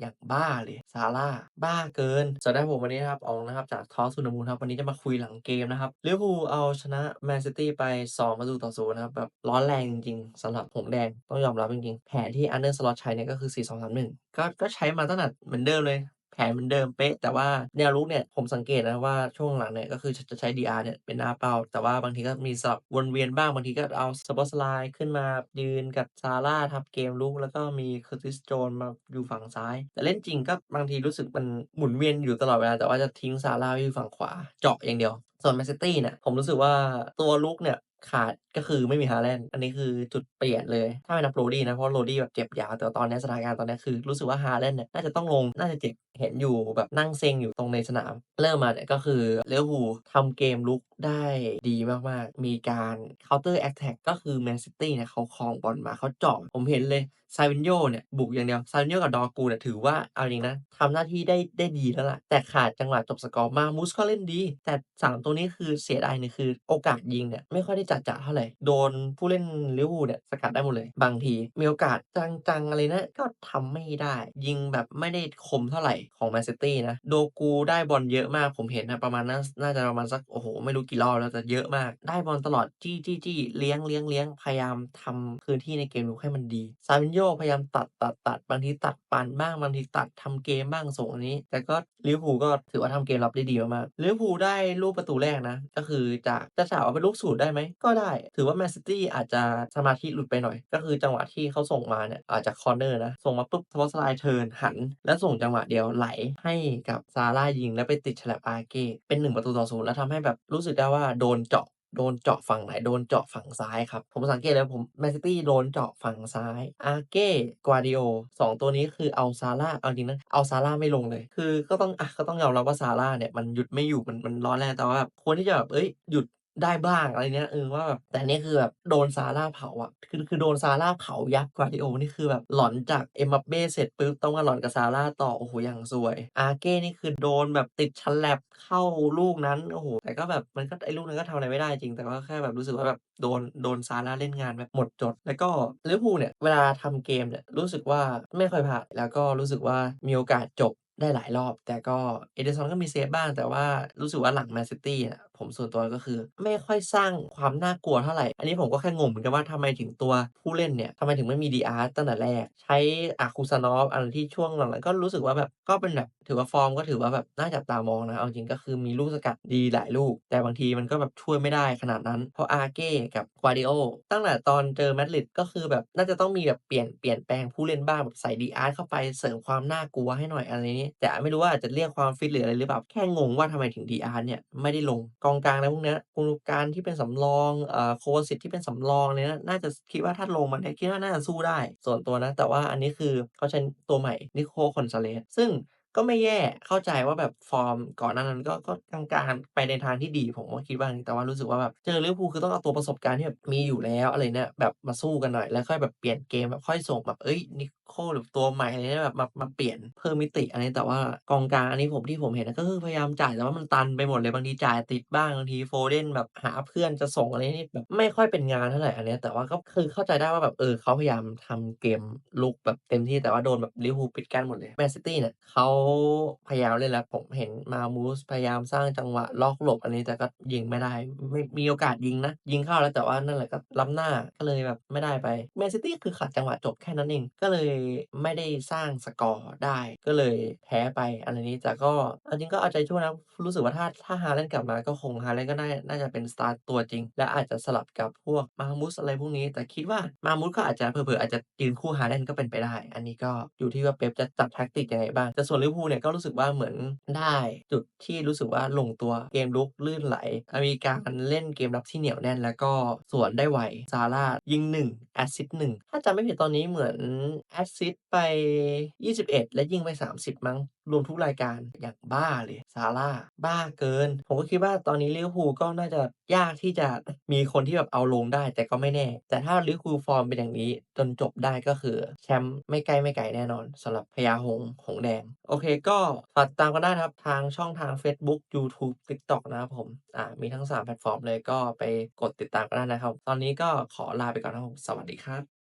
อย่างบ้าเลยซาร่าบ้าเกินสวัสดีครับผมวันนี้นะครับอองนะครับจากทอสุนมูลครับวันนี้จะมาคุยหลังเกมนะครับลิเวอร์พูลเอาชนะแมนซิตี้ไป2ประตูต่อศูนย์นะครับแบบร้อนแรงจริงๆสำหรับผงแดงต้องยอมรับจริงๆแผนที่อันเดอร์สล็อตใช้เนี่ยก็คือ 4-2-3-1 ก็ก็ใช้มาตั้งแต่เหมือนเดิมเลย แผนเหมือนเดิมเป๊ะ แต่ว่าแนวรุกเนี่ยผมสังเกตนะว่าช่วงหลังเนี่ยก็คือจะใช้ DR เนี่ยเป็นหน้าเป้า แต่ว่าบางทีก็มีสลับวนเวียนบ้าง บางทีก็เอา Szoboszlai ขึ้นมายืนกับซาร่าทับเกมรุก แล้วก็มี Curtis Jones มาอยู่ฝั่งซ้าย แต่เล่นจริงก็บางทีรู้สึกมันหมุนเวียนอยู่ตลอดเวลาแต่ว่าจะทิ้งซาร่าอยู่ฝั่งขวาเจาะอย่างเดียวส่วนแมนซิตี้เนี่ยผมรู้สึกว่าตัวรุกเนี่ย ขาดก็คือไม่มีฮาแลนด์อันนี้คือจุดเปลี่ยนเลย ถ้าไม่นับโรดี้นะ เพราะโรดี้แบบเจ็บยาว แต่ตอนนี้สถานการณ์ตอนนี้คือรู้สึกว่าฮาแลนด์เนี่ยน่าจะต้องลง น่าจะเจ็บเห็นอยู่แบบนั่งเซ็งอยู่ตรงในสนาม เริ่มมาเนี่ยก็คือลิเวอร์พูลทำเกมลุกได้ดีมาก ๆ มีการ counter attack ก็คือแมนซิตี้เนี่ยเขาครองบอลมาเขาเจาะผมเห็นเลย Savinho เนี่ยบุกอย่างเดียว Savinho กับ Dorgu เนี่ยถือว่าเอาจริงนะทำหน้าที่ได้ได้ดีแล้วล่ะ แต่ขาดจังหวะจบสกอร์ Marmoush ก็เล่นดี แต่ 3 ตัวนี้คือเสียดายเนี่ยคือโอกาสยิงเนี่ยไม่ค่อยได้จะๆเท่าไหร่ โดนผู้เล่นลิเวอร์พูลเนี่ยสกัดได้หมดเลย บางทีมีโอกาสจังๆอะไรนะก็ทำไม่ได้ ยิงแบบไม่ได้คมเท่าไหร่ของแมนซิตี้นะ Dorgu ได้บอลเยอะมากผมเห็นนะประมาณน่าน่าจะประมาณสักโอ้โฮไม่รู้กี่รอบแล้วแต่เยอะมาก ได้บอลตลอดจี้ๆๆเลี้ยงๆๆพยายามทำพื้นที่ในเกมรุกให้มันดีไซเวนพยายามตัดตัดๆบางทีตัดปั่นบ้างบางทีตัดทำเกมบ้างส่งอันนี้ แต่ก็ลิเวอร์พูลก็ถือว่าทำเกมรับได้ดีมากลิเวอร์พูลได้ลูกประตูแรกนะ ก็คือจากจะถามว่าเป็นลูกสูตรได้ไหมก็ได้ ถือว่าแมนซิตี้อาจจะสมาธิหลุดไปหน่อย ก็คือจังหวะที่เขาส่งมาเนี่ยอาจากคอร์เนอร์นะ ส่งมาปุ๊บ Szoboszlai เทิร์นหัน แล้วส่งจังหวะเดียวไหลให้กับซาร่ายิงแล้วไปติดฉลับ Ake เป็น1ประตูต่อ0แล้วทำให้แบบรู้สึกได้ว่าโดนเจาะ โดนเจาะฝั่งไหน โดนเจาะฝั่งซ้ายครับ ผมสังเกตแล้วผมแมนซิตี้โดนเจาะฝั่งซ้าย อาเก้กวาดิโอสองตัวนี้คือเอาซาร่าเอาจริงนะ เอาซาร่าไม่ลงเลย คือก็ต้องอะก็ต้องยอมรับว่าซาร่าเนี่ยมันหยุดไม่อยู่มันมันร้อนแรงแต่ว่าควรที่จะแบบเอ้ยหยุด ได้บ้างอะไรเงี้ยเออว่าแบบแต่นนี้คือแบบโดนซาร่าเผาอะคือคือโดนซาร่าเผายับ Gvardiol นี่คือแบบหลอนจาก Mbappe เสร็จปุ๊บต้องมาหลอนกับซาร่าต่อโอ้โฮอย่างซวย Ake นี่คือโดนแบบติดฉลับเข้าลูกนั้นโอ้โฮแต่ก็แบบมันก็ไอ้ลูกนั้นก็ทำอะไรไม่ได้จริง แต่ว่าแค่แบบรู้สึกว่าแบบโดนโดนซาร่าเล่นงานแบบหมดจด แล้วก็ลิเวอร์พูลเนี่ยเวลาทำเกมเนี่ยรู้สึกว่าไม่ค่อยพลาดแล้วก็รู้สึกว่ามีโอกาสจบได้หลายรอบ แต่ก็ Ederson ก็มีเซฟบ้างแต่ว่ารู้สึกว่าหลังแมนซิตี้อะ ผมส่วนตัวก็คือ ไม่ค่อยสร้างความน่ากลัวเท่าไหร่ อันนี้ผมก็แค่งงเหมือนกันว่าทำไมถึงตัวผู้เล่นเนี่ยทำไมถึงไม่มี DR ตั้งแต่แรก ใช้ Akuzanov อะไรที่ช่วงหลังๆก็รู้สึกว่าแบบก็เป็นแบบถือว่าฟอร์มก็ถือว่าแบบน่าจับตามองนะเอาจริงก็คือมีลูกสกัดดีหลายลูก แต่บางทีมันก็แบบช่วยไม่ได้ขนาดนั้น เพราะ Ake กับ Gvardiol ตั้งแต่ตอนเจอ Madrid ก็คือแบบน่าจะต้องมีแบบเปลี่ยนเปลี่ยนแปลงผู้เล่นบ้างแบบใส่ DR เข้าไปเสริมความน่ากลัวให้หน่อยอะไรนี้แต่ไม่รู้ว่าจะเรียกความฟิตหรืออะไรหรือเปล่าแค่งงว่าทำไมถึง DR เนี่ยไม่ได้ลงกองกลางอะไรพวกเนี้ย Gundogan ที่เป็นสำรอง เอ่อ Kovacic ที่เป็นสำรองเนี่ย น่าจะคิดว่าถ้าลงมาเนี่ยคิดว่าน่าจะสู้ได้ ส่วนตัวนะ แต่ว่าอันนี้คือเขาใช้ตัวใหม่ Nico Gonzalez ซึ่งก็ไม่แย่ เข้าใจว่าแบบฟอร์มก่อนหน้านั้นก็ก็กลางๆ ไปในทางที่ดี ผมก็คิดว่าแต่ว่ารู้สึกว่าแบบเจอลิเวอร์พูลคือต้องเอาตัวประสบการณ์ที่แบบมีอยู่แล้วอะไรเนี่ยแบบมาสู้กันหน่อยแล้วค่อยแบบเปลี่ยนเกมแบบค่อยส่งแบบเฮ้ย Nico หรือตัวใหม่อะไรเนี่ยแบบมา มาเปลี่ยนเพิ่มมิติอันนี้แต่ว่ากองกลางอันนี้ผมที่ผมเห็นอะก็คือพยายามจ่าย แต่ว่ามันตันไปหมดเลย บางทีจ่ายติดบ้าง บางที Foden แบบหาเพื่อนจะส่งอะไรนี่แบบไม่ค่อยเป็นงานเท่าไรอันเนี้ย แต่ว่าก็คือเข้าใจได้ว่าแบบ เออ เขาพยายามทำเกมรุกแบบเต็มที่ แต่ว่าโดนแบบลิเวอร์พูลปิดกั้นหมดเลย แมนซิตี้เนี่ยเขาพยายามเล่นแล้ว ผมเห็น Marmoush พยายามสร้างจังหวะล็อกหลบอันนี้ แต่ก็ยิงไม่ได้ ไม่มีโอกาสยิงนะ ยิงเข้าแล้วแต่ว่านั่นแหละก็ล้ำหน้าก็เลยแบบไม่ได้ไปแมนซิตี้คือขัดจังหวะจบแค่นั้นเองก็เลยไม่ได้สร้างสกอร์ได้ ก็เลยแพ้ไปอะไรนี้แต่ก็จริงก็เอาใจช่วยนะรู้สึกว่าถ้าถ้า Haaland กลับมาก็คง Haaland ก็น่าน่าจะเป็นสตาร์ตตัวจริง และอาจจะสลับกับพวก Marmoush อะไรพวกนี้ แต่คิดว่า Marmoush ก็อาจจะเผลอๆอาจจะยืนคู่ Haaland ก็เป็นไปได้ อันนี้ก็อยู่ที่ว่าเป๊ปจะจัดแท็กติกยังไงบ้างแต่ส่วนลิเวอร์พูลเนี่ยก็รู้สึกว่าเหมือนได้จุดที่รู้สึกว่าลงตัวเกมรุกลื่นไหลมีการเล่นเกมรับที่เหนียวแน่น แล้วก็สวนได้ไวซาร่ายิง1แอสซิสต์1ถ้าจำไม่ผิดตอนนี้เหมือนแอสซิสไป 21 และยิงไป 30 มั้ง รวมทุกรายการอย่างบ้าเลย ซาร่า บ้าเกิน ผมก็คิดว่าตอนนี้ลิเวอร์พูลก็น่าจะยากที่จะมีคนที่แบบเอาลงได้ แต่ก็ไม่แน่ แต่ถ้าลิเวอร์พูลฟอร์มเป็นอย่างนี้ จนจบได้ก็คือ แชมป์ไม่ใกล้ไม่ไกลแน่นอนสำหรับพญาหงหงแดง โอเคก็ฝากติดตามกันได้นะครับ ทางช่องทางเฟซบุ๊กยูทูบ TikTok นะครับผมอ่ามีทั้ง 3 แพลตฟอร์มเลยก็ไปกดติดตามกันได้นะครับ ตอนนี้ก็ขอลาไปก่อนนะครับสวัสดีครับ